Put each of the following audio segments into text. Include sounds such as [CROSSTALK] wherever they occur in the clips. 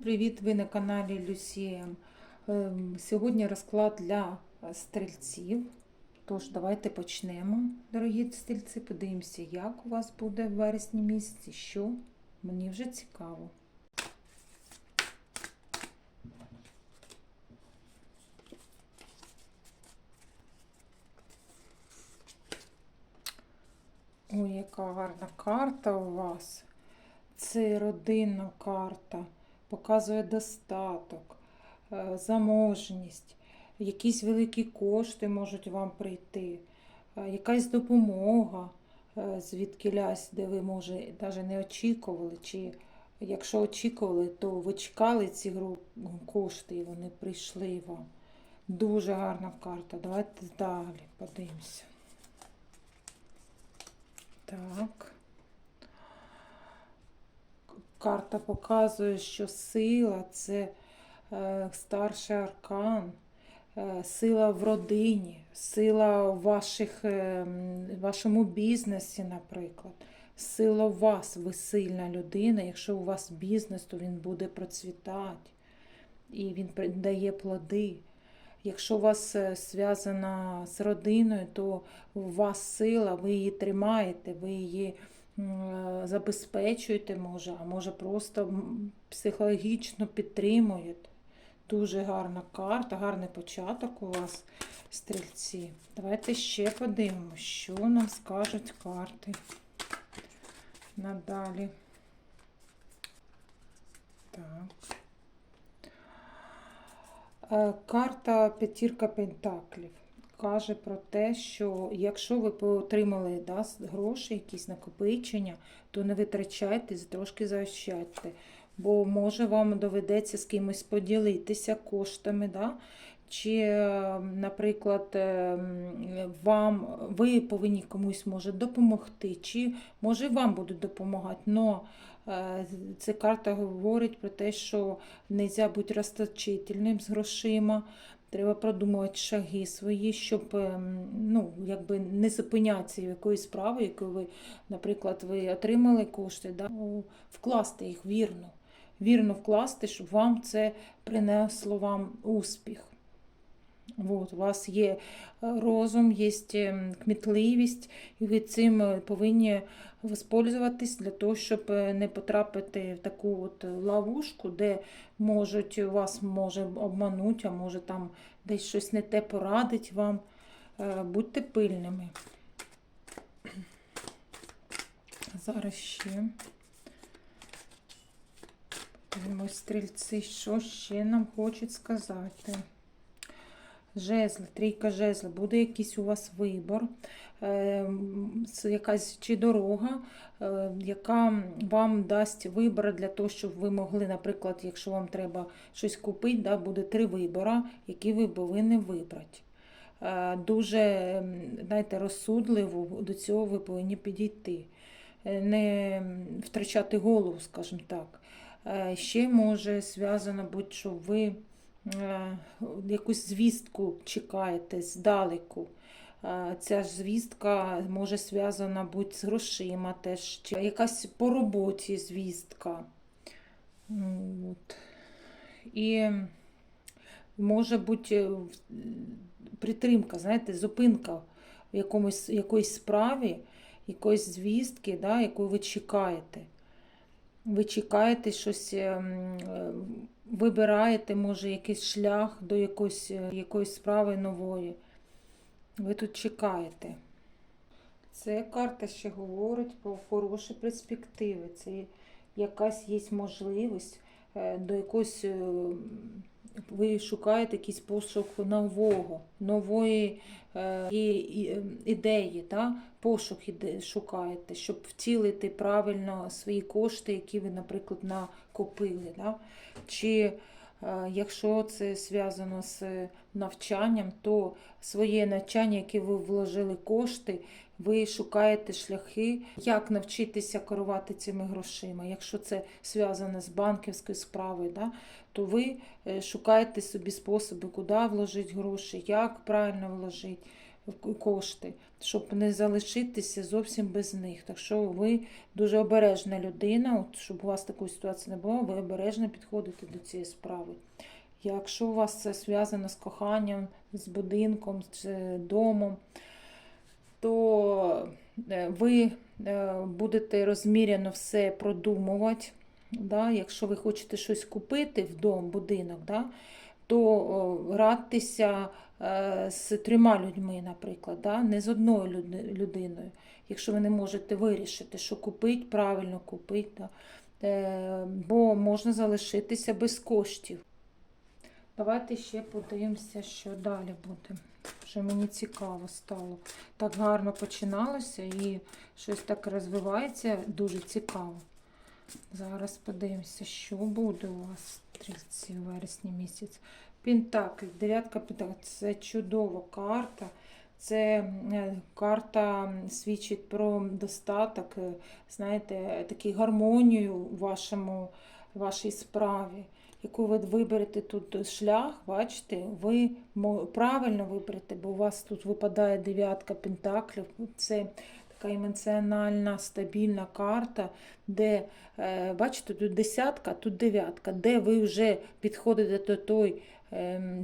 Привіт, ви на каналі Люсія. Ем, Сьогодні розклад для стрільців. Тож, давайте почнемо, дорогі стрільці. Подивимося, як у вас буде в вересні місяці, що мені вже цікаво. Ой, яка гарна карта у вас. Це родинна карта, показує достаток, е, заможність, якісь великі кошти можуть вам прийти, е, якась допомога е, звідки лясь, де ви, може, навіть не очікували, чи якщо очікували, то ви чекали ці кошти і вони прийшли вам. Дуже гарна карта. Давайте далі подивимося. Так. Карта показує, що сила це е, старший аркан, е, сила в родині, сила в ваших, е, вашому бізнесі, наприклад. Сила в вас, ви сильна людина. Якщо у вас бізнес, то він буде процвітати і він дає плоди. Якщо у вас зв'язана з родиною, то у вас сила, ви її тримаєте, ви її забезпечуєте, може, а може просто психологічно підтримуєте. Дуже гарна карта, гарний початок у вас, стрільці. Давайте ще подивимося, що нам скажуть карти надалі. Так. Е, Карта П'ятірка Пентаклів каже про те, що якщо ви отримали да, гроші, якісь накопичення, то не витрачайте, трошки заощадьте. Бо може вам доведеться з кимось поділитися коштами, да? чи, е, наприклад, е, вам, ви повинні комусь може допомогти, чи може вам будуть допомагати. Но е, ця карта говорить про те, що не можна бути розточительним з грошима. Треба продумувати шаги свої, щоб ем, ну, якби не зупинятися в якоїсь справи, яку ви, наприклад, ви отримали кошти, да? вкласти їх вірно. Вірно вкласти, щоб вам це принесло вам успіх. От, у вас є е, розум, є ем, кмітливість, і ви цим е, повинні воспользуватись для того, щоб е, не потрапити в таку от ловушку, де можуть вас може обмануть, а може там десь щось не те порадить вам. Будьте пильними. Зараз ще. Подивимось, стрільці, що ще нам хочуть сказати. Жезли, трійка жезли, буде якийсь у вас вибор, е, якась чи дорога, е, яка вам дасть вибір для того, щоб ви могли, наприклад, якщо вам треба щось купити, да, буде три вибори, які ви повинні вибрати. Е, Дуже, знаєте, розсудливо до цього ви повинні підійти. Е, Не втрачати голову, скажімо так. Ще може зв'язано бути, що ви якусь звістку чекаєте здалеку. Е, Ця звістка може зв'язана бути з грошима, теж чи якась по роботі звістка. От. І може бути е, притримка, знаєте, зупинка в якомусь, якоїсь справі, якоїсь звістки, да, яку ви чекаєте. Ви чекаєте щось, ем, е, вибираєте, може, якийсь шлях до якоїсь, е, якоїсь справи нової. Ви тут чекаєте. Це карта ще говорить про хороші перспективи. Це якась є можливість е, до якоїсь. Ви шукаєте якийсь пошук нового, нової е, ідеї, да? пошук іде, шукаєте, щоб втілити правильно свої кошти, які ви, наприклад, накопили. Да? Чи е, якщо це зв'язано з навчанням, то своє навчання, яке ви вложили кошти, ви шукаєте шляхи, як навчитися керувати цими грошима. Якщо це зв'язано з банківською справою, да, то ви е, шукаєте собі способи, куди вложити гроші, як правильно вложити. кошти, щоб не залишитися зовсім без них. Так що ви дуже обережна людина, от, щоб у вас такої ситуації не було, ви обережно підходите до цієї справи. Якщо у вас це зв'язано з коханням, з будинком, з е, домом, то е, ви е, будете розміряно все продумувати. Да? Якщо ви хочете щось купити в дом, будинок, да? то радьтеся е, з трьома людьми, наприклад, да? не з одною людиною. Якщо ви не можете вирішити, що купити, правильно купити, да? бо можна залишитися без коштів. Давайте ще подивимося, що далі буде. Вже мені цікаво стало. Так гарно починалося і щось так розвивається, дуже цікаво. Зараз подивимося, що буде у вас в 30 вересні місяць. Пентакль, дев'ятка пентакль. Це чудова карта. Це е, карта свідчить про достаток, е, знаєте, таку гармонію у вашому, вашій справі яку ви виберете тут шлях, бачите, ви правильно виберете, бо у вас тут випадає дев'ятка пентаклів. Це така емоціональна, стабільна карта, де, е, бачите, тут десятка, тут дев'ятка, де ви вже підходите до той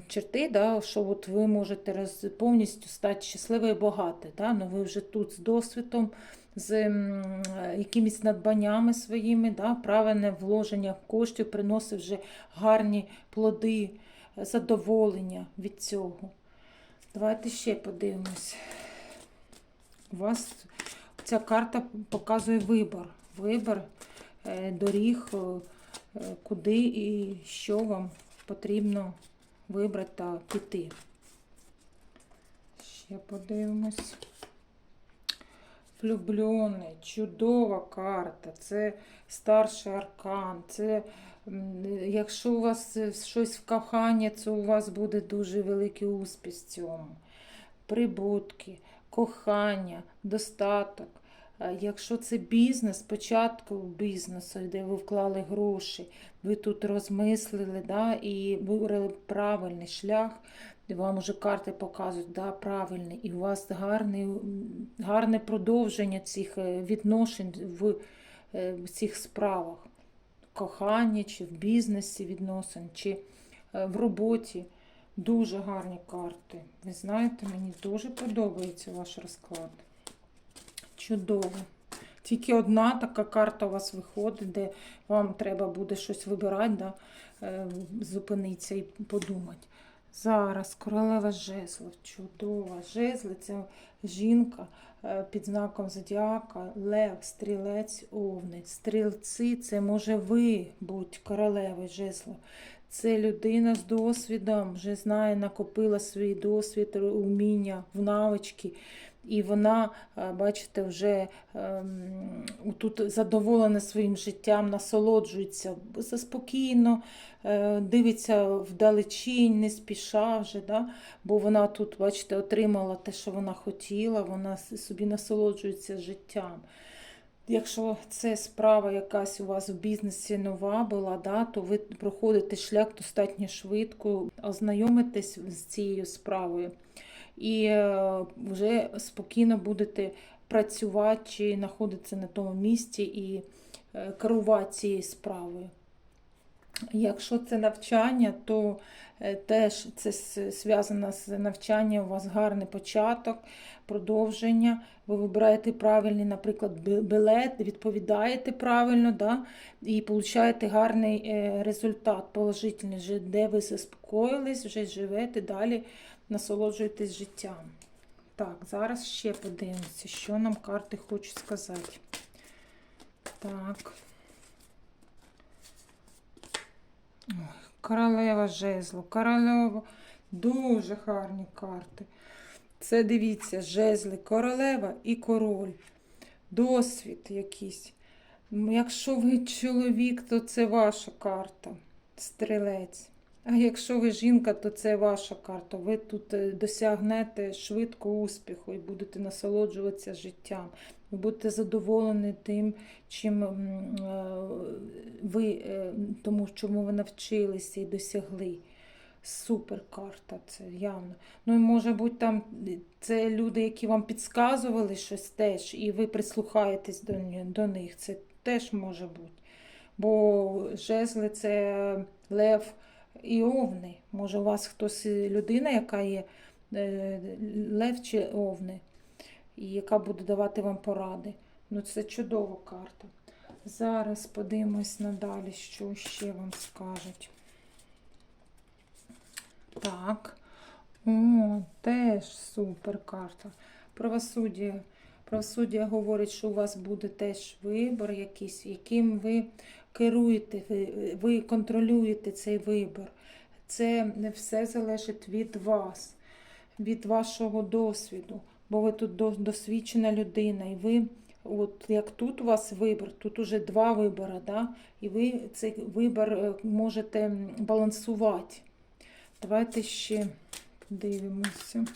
черти, да, що от ви можете роз, повністю стати щасливою і багатою. Да? Ну, ви вже тут з досвідом, з е, якимись надбаннями своїми, да? правильне вложення коштів приносить вже гарні плоди, задоволення від цього. Давайте ще подивимось. У вас ця карта показує вибір. Вибір е, доріг, е, куди і що вам потрібно вибрати та піти. Ще подивимось. Влюблений, чудова карта, це старший аркан. Це якщо у вас е, щось в коханні, то у вас буде дуже великий успіх в цьому. Прибутки, кохання, достаток. Е, Якщо це бізнес, спочатку бізнесу, де ви вклали гроші, ви тут розмислили да, і вибрали правильний шлях, вам уже карти показують, да, правильний, і у вас гарний, м, гарне продовження цих е, відношень в, е, в цих справах. Кохання, чи в бізнесі відносин, чи в роботі. Дуже гарні карти. Ви знаєте, мені дуже подобається ваш розклад. Чудово. Тільки одна така карта у вас виходить, де вам треба буде щось вибирати, да? е, зупинитися і подумати. Зараз королева жезлов, чудова. Жезли це жінка е, під знаком зодіака, лев, стрілець, овни. Стрілці це може ви будь королевою жезлов. Це людина з досвідом, вже знає, накопила свій досвід, уміння, в навички. І вона, е, бачите, вже ем, тут задоволена своїм життям, насолоджується спокійно, е, дивиться вдалечінь, не спіша вже, да? бо вона тут, бачите, отримала те, що вона хотіла, вона собі насолоджується життям. Якщо це справа якась у вас в бізнесі нова була, да, то ви проходите шлях достатньо швидко, ознайомитесь з цією справою і е, вже спокійно будете працювати чи знаходитися на тому місці і е, керувати цією справою. Якщо це навчання, то е, теж це зв'язано з навчанням, у вас гарний початок, продовження. Ви вибираєте правильний, наприклад, бі- білет, відповідаєте правильно, да? і получаєте гарний результат, положительний, де ви заспокоїлись, вже живете далі, насолоджуєтесь життям. Так, зараз ще подивимося, що нам карти хочуть сказати. Так. Королева жезлу, королева. Дуже гарні карти. Це дивіться, жезли, королева і король. Досвід якийсь. Якщо ви чоловік, то це ваша карта, стрілець. А якщо ви жінка, то це ваша карта. Ви тут е, досягнете швидко успіху і будете насолоджуватися життям. Ви будете задоволені тим, чим е, ви, е, тому чому ви навчилися і досягли. Супер карта, це явно. Ну і може бути там це люди, які вам підказували щось теж, і ви прислухаєтесь до, до них. Це теж може бути. Бо жезли це лев і. Може, у вас хтось е, людина, яка є е, лев чи овни, і яка буде давати вам поради. Ну, це чудова карта. Зараз подивимось надалі, що ще вам скажуть. Так. О, теж супер карта. Правосуддя. Правосуддя говорить, що у вас буде теж вибір якийсь, яким ви керуєте, ви, контролюєте цей вибір. Це не все залежить від вас, від вашого досвіду, бо ви тут досвідчена людина, і ви, от як тут у вас вибір, тут уже два вибори, да? і ви цей вибір е, можете балансувати. Давайте ще подивимося.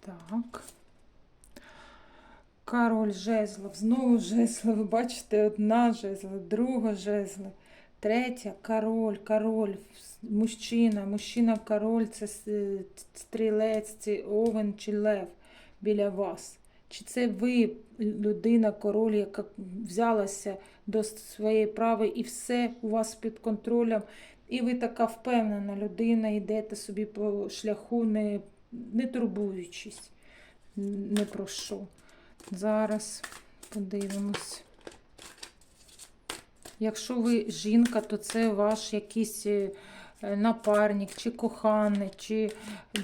Так. Король жезлов. Знову жезли. Ви бачите, одна жезла, друга жезла, третя король, король, мужчина, мужчина, король це стрілець, це овен чи лев біля вас. Чи це ви, людина, король, яка взялася до своєї прави і все у вас під контролем, і ви така впевнена людина, йдете собі по шляху, не, не турбуючись не про що. Зараз подивимось. Якщо ви жінка, то це ваш якийсь е, напарник, чи коханий, чи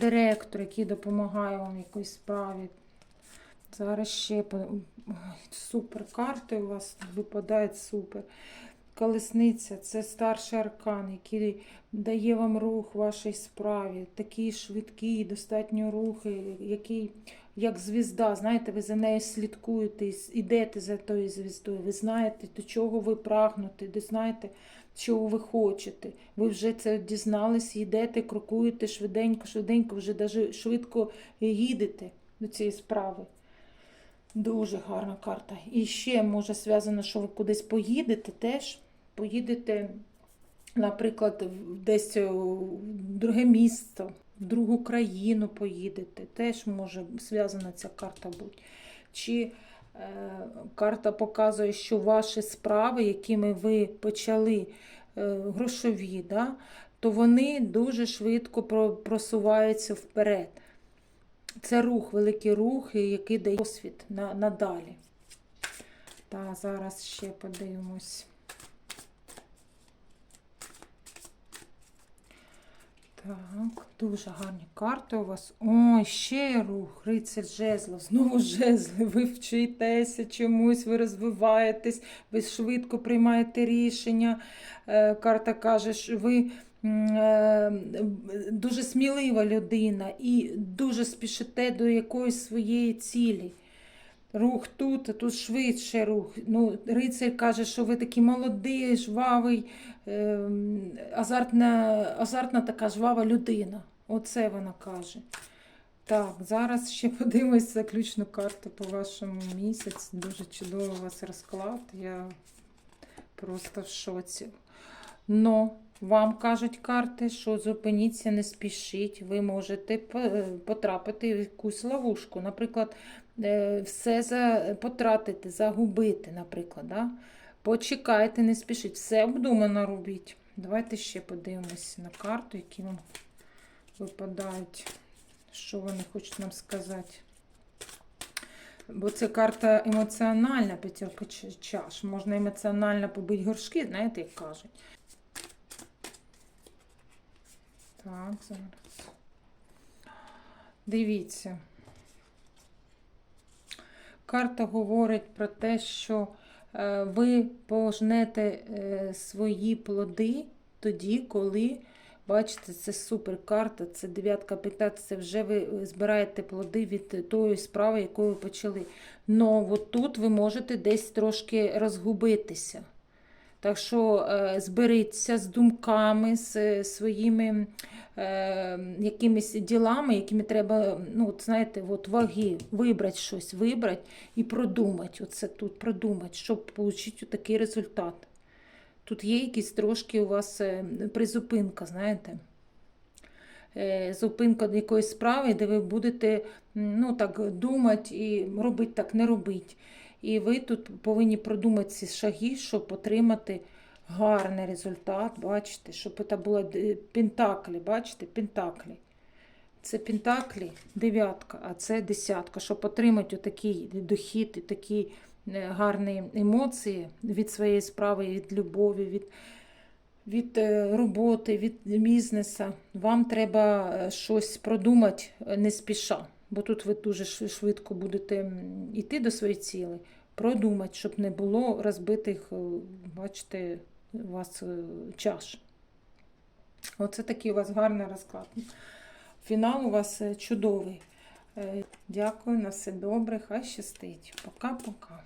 директор, який допомагає вам в якоїсь справі. Зараз ще супер карти у вас випадають супер. Колесниця це старший аркан, який дає вам рух вашій справі. Такий швидкий, достатньо рухи, який як звізда. Знаєте, ви за нею слідкуєте, ідете за тою звіздою. Ви знаєте, до чого ви прагнете, ви знаєте, чого ви хочете. Ви вже це дізнались, йдете, крокуєте швиденько, швиденько, вже даже швидко їдете до цієї справи. Дуже гарна карта. І ще може зв'язано, що ви кудись поїдете теж. Поїдете, наприклад, десь у друге місто, в другу країну поїдете. Теж може зв'язана ця карта бути. Чи е, карта показує, що ваші справи, якими ви почали е, грошові, да, то вони дуже швидко просуваються вперед. Це рух, великий рух, який дає досвід на, надалі. Та зараз ще подивимось. Так, дуже гарні карти у вас. Ой, ще рух, рицар жезлов, знову жезли. Ви вчитеся чомусь, ви розвиваєтесь, ви швидко приймаєте рішення. Е, Карта каже, що ви е, дуже смілива людина і дуже спішите до якоїсь своєї цілі. Рух тут, тут швидше рух. Ну, рицар каже, що ви такий молодий, жвавий, ем, азартна, азартна така жвава людина. Оце вона каже. Так, зараз ще [LAUGHS] подивимось заключну карту по вашому місяцю. Дуже чудовий у вас розклад. Я просто в шоці. Но вам кажуть карти, що зупиніться, не спішіть. Ви можете потрапити в якусь ловушку. Наприклад, е, все за, потратити, загубити, наприклад. Да? Почекайте, не спішіть, все обдумано робіть. Давайте ще подивимось на карту, які вам випадають, що вони хочуть нам сказати. Бо це карта емоціональна, п'ятерка чаш. Можна емоціонально побити горшки, знаєте, як кажуть. Так, зараз. Дивіться. Карта говорить про те, що е, ви пожнете е, свої плоди тоді, коли, бачите, це супер карта, це дев'ятка пентаклів, це вже ви збираєте плоди від тої справи, яку ви почали. Но от тут ви можете десь трошки розгубитися. Так що е, зберіться з думками, з своїми е, якимись ділами, якими треба, ну, от, знаєте, от ваги, вибрати щось, вибрати і продумати. Оце тут продумати, щоб отримати такий результат. тут є якісь трошки у вас е, призупинка, знаєте. Е, Зупинка до якоїсь справи, де ви будете ну, так, думати і робити так, не робити. І ви тут повинні продумати ці шаги, щоб отримати гарний результат. Бачите, щоб це було пентаклі, бачите, пентаклі. Це пентаклі, дев'ятка, а це десятка, щоб отримати отакий дохід і такі е, гарні емоції від своєї справи, від любові, від, від е, роботи, від бізнесу. Вам треба е, щось продумати е, не спіша, бо тут ви дуже швидко будете йти до своєї цілі. Продумати, щоб не було розбитих, е, бачите, у вас е, чаш. Оце такий у вас гарний розклад. Фінал у вас е, чудовий. Дякую, на все добре, хай щастить. Пока-пока.